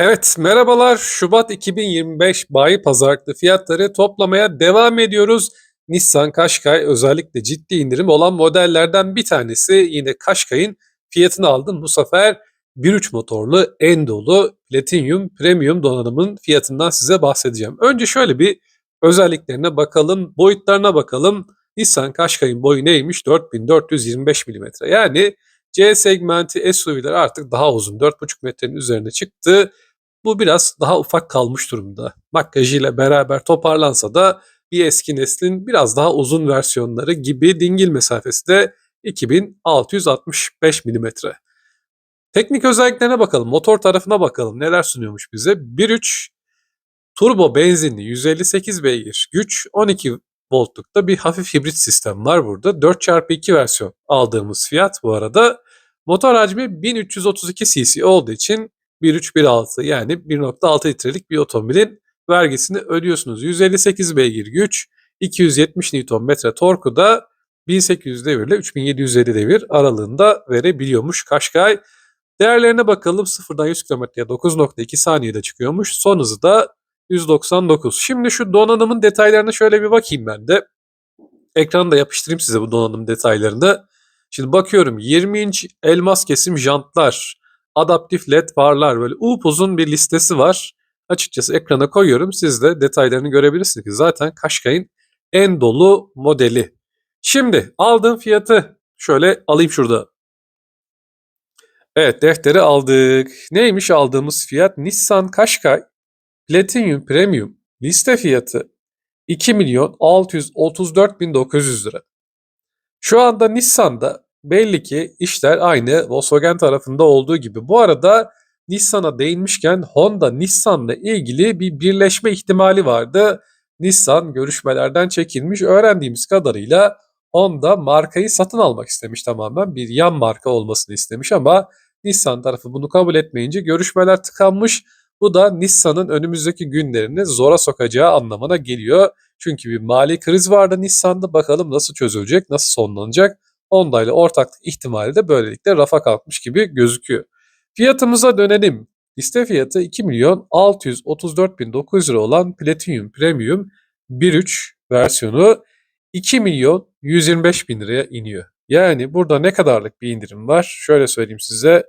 Evet, merhabalar. Şubat 2025 bayi pazarlıklı fiyatları toplamaya devam ediyoruz. Nissan Qashqai özellikle ciddi indirim olan modellerden bir tanesi. Yine Qashqai'nin fiyatını aldım. Bu sefer 1.3 motorlu en dolu Platinum Premium donanımın fiyatından size bahsedeceğim. Önce şöyle bir özelliklerine bakalım, boyutlarına bakalım. Nissan Qashqai'nin boyu neymiş? 4425 mm. Yani C segmenti SUV'ler artık daha uzun 4.5 metrenin üzerine çıktı. Bu biraz daha ufak kalmış durumda. Makyajıyla beraber toparlansa da bir eski neslin biraz daha uzun versiyonları gibi dingil mesafesi de 2665 mm. Teknik özelliklerine bakalım, motor tarafına bakalım neler sunuyormuş bize. 1.3 turbo benzinli 158 beygir güç 12 voltlukta bir hafif hibrit sistem var burada. 4x2 versiyon aldığımız fiyat bu arada. Motor hacmi 1332 cc olduğu için 1.3-1.6 yani 1.6 litrelik bir otomobilin vergisini ödüyorsunuz. 158 beygir güç, 270 Nm torku da 1800 devir ile 3750 devir aralığında verebiliyormuş Qashqai. Değerlerine bakalım. 0'dan 100 km'ye 9.2 saniyede çıkıyormuş. Son hızı da 199. Şimdi şu donanımın detaylarına şöyle bir bakayım ben de. Ekranda yapıştırayım size bu donanım detaylarını. Şimdi bakıyorum 20 inç elmas kesim jantlar, adaptif led farlar böyle upuzun bir listesi var. Açıkçası ekrana koyuyorum. Siz de detaylarını görebilirsiniz zaten Qashqai'nin en dolu modeli. Şimdi aldığım fiyatı şöyle alayım şurada. Evet defteri aldık. Neymiş aldığımız fiyat? Nissan Qashqai Platinum Premium liste fiyatı 2 milyon 634 bin 900 lira. Şu anda Nissan'da belli ki işler aynı Volkswagen tarafında olduğu gibi. Bu arada Nissan'a değinmişken Honda Nissan'la ilgili bir birleşme ihtimali vardı. Nissan görüşmelerden çekilmiş. Öğrendiğimiz kadarıyla Honda markayı satın almak istemiş tamamen. Bir yan marka olmasını istemiş ama Nissan tarafı bunu kabul etmeyince görüşmeler tıkanmış. Bu da Nissan'ın önümüzdeki günlerini zora sokacağı anlamına geliyor. Çünkü bir mali kriz vardı Nissan'da. Bakalım nasıl çözülecek, nasıl sonlanacak. Honda ile ortaklık ihtimali de böylelikle rafa kalkmış gibi gözüküyor. Fiyatımıza dönelim. Liste fiyatı 2 milyon 634 bin 900 lira olan Platinum Premium 1.3 versiyonu 2 milyon 125 bin liraya iniyor. Yani burada ne kadarlık bir indirim var? Şöyle söyleyeyim size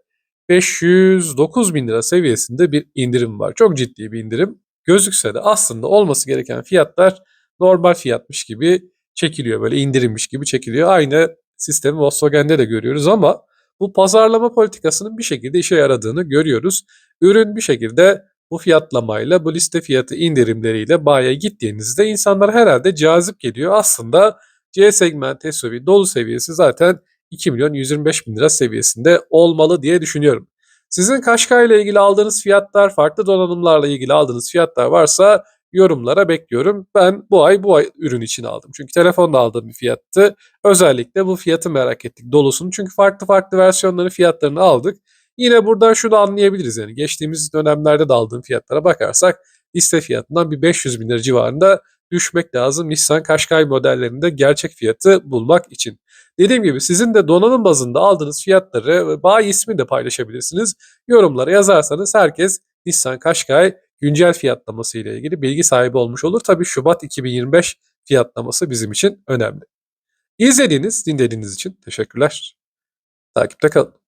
509 bin lira seviyesinde bir indirim var. Çok ciddi bir indirim. Gözükse de aslında olması gereken fiyatlar normal fiyatmış gibi çekiliyor. Böyle indirilmiş gibi çekiliyor. Aynı sistemi Volkswagen'de de görüyoruz ama bu pazarlama politikasının bir şekilde işe yaradığını görüyoruz. Ürün bir şekilde bu fiyatlamayla, bu liste fiyatı indirimleriyle bayiye gittiğinizde insanlar herhalde cazip geliyor. Aslında C segment SUV dolu seviyesi zaten 2 milyon 125 bin lira seviyesinde olmalı diye düşünüyorum. Sizin Kaşkay ile ilgili aldığınız fiyatlar, farklı donanımlarla ilgili aldığınız fiyatlar varsa yorumlara bekliyorum. Ben bu ay bu ay ürün için aldım. Çünkü telefonda aldığım bir fiyattı. Özellikle bu fiyatı merak ettik dolusunu. Çünkü farklı farklı versiyonların fiyatlarını aldık. Yine buradan şunu anlayabiliriz yani geçtiğimiz dönemlerde de aldığım fiyatlara bakarsak liste fiyatından bir 500 bin lira civarında düşmek lazım Nissan Qashqai modellerinde gerçek fiyatı bulmak için. Dediğim gibi sizin de donanım bazında aldığınız fiyatları ve bayi ismi de paylaşabilirsiniz. Yorumlara yazarsanız herkes Nissan Qashqai güncel fiyatlaması ile ilgili bilgi sahibi olmuş olur. Tabii Şubat 2025 fiyatlaması bizim için önemli. İzlediğiniz, dinlediğiniz için teşekkürler. Takipte kalın.